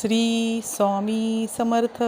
श्री स्वामी समर्थ.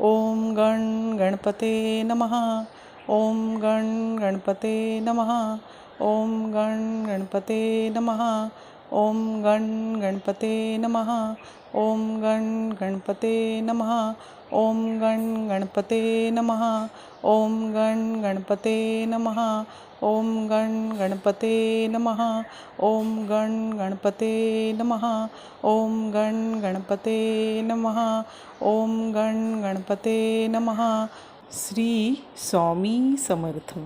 ओम गण गणपते नमः. ओम गण गणपते नमः. ओम गण गणपते नमः. ओम गण गणपते नमः. ओम गण गणपते नमः. ओम गण गणपते नमः. ओम गण गणपते नमः. ओम गण गणपते नमः। ओम गण गणपते नमः। ओम गण गणपते नमः। ओम गण गणपते नमः। श्री स्वामी समर्थ।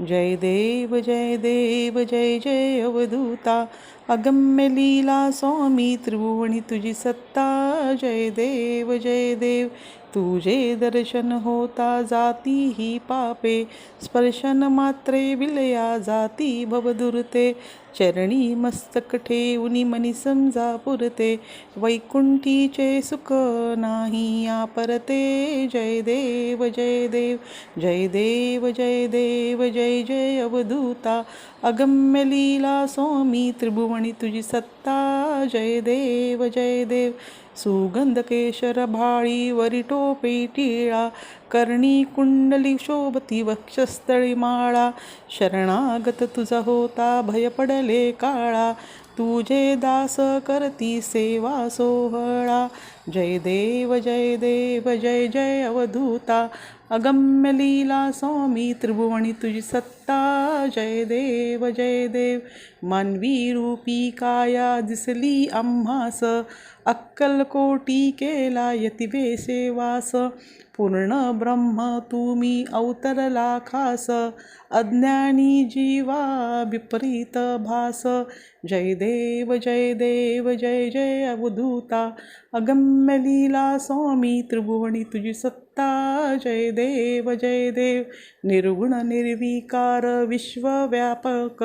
जय देव जय देव जय जय अवधूता। अगम्य लीला स्वामी त्रिभुवनी तुझी सत्ता। जय देव जय देव। तुझे दर्शन होता जाती ही पापे. स्पर्शन मात्रे विलया जाती भवदुरते. चरणी मस्तक ठेवून मनी समजा पुरते. वैकुंठीचे सुख नाही या परते. जय देव जय देव जय देव जय देव जय जय अवधूता. अगम्य लीला स्वामी त्रिभुवनी तुझी सत्ता. जय देव जय देव. सुगंध केशर भाळी वरी टोपे टिळा. कर्णी कुंडली शोभती वक्षस्थळी माळा. शरणागत तुझा होता भय पडले काळा. तुझे दास करती सेवा सोहळा. जय देव जय देव जय जय अवधूता. अगम्य लीला स्वामी त्रिभुवनी तुझी सत्ता जय देव जय देव. मानवी रूपी काया दिसली आम्हास अक्कलकोटी केला यतिवेसे वास पूर्ण ब्रह्म तुम्ही अवतरला खास अज्ञानी जीवा विपरीत भास. जय देव जय देव जय जय अवधूता. अगम्य लीला स्वामी त्रिभुवनी तुझी सत्ता जय देव जय देव निर्गुण निर्विकार विश्वव्यापक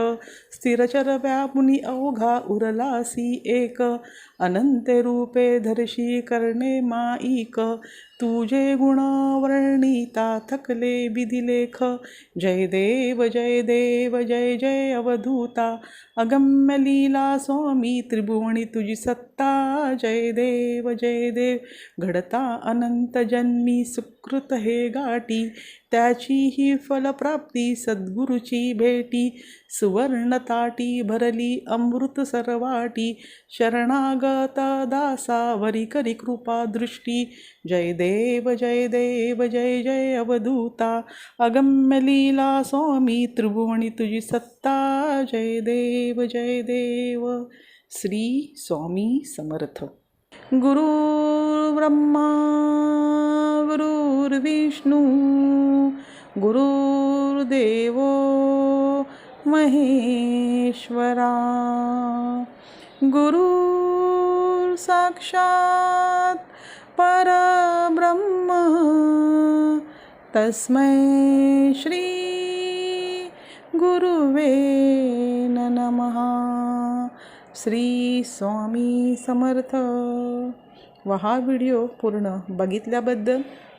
स्थिरचर व्यापुनी अवघा उरलासी एक अनंत रूपे धरशी करणे माईक तुझे गुण वर्णिता थकले विधिलेख जय देव जय देव जय जय अवधूता अगम्य लीला स्वामी त्रिभुवनी तुझी सत्ता जय देव जय देव घडता अनंत जन्मी कृत हे गाठी त्याची ही फलप्राप्ती सद्गुरुची भेटी. सुवर्णताटी भरली अमृत सरवाटी शरणागत दासावरी करी कृपा दृष्टी. जय देव जय देव जय जय अवधूता अगम्य लीला स्वामी त्रिभुवनी तुझी सत्ता. जय देव जय देव. श्री स्वामी समर्थ. गुरु ब्रह्मा गुरुर्विष्णू गुरुर्देव महेश्वरा. गुरु साक्षात परब्रह्म तस्मै श्री गुरुवे नमः. श्री स्वामी समर्थ. व हा व्हिडिओ पूर्ण बघितल्याबद्दल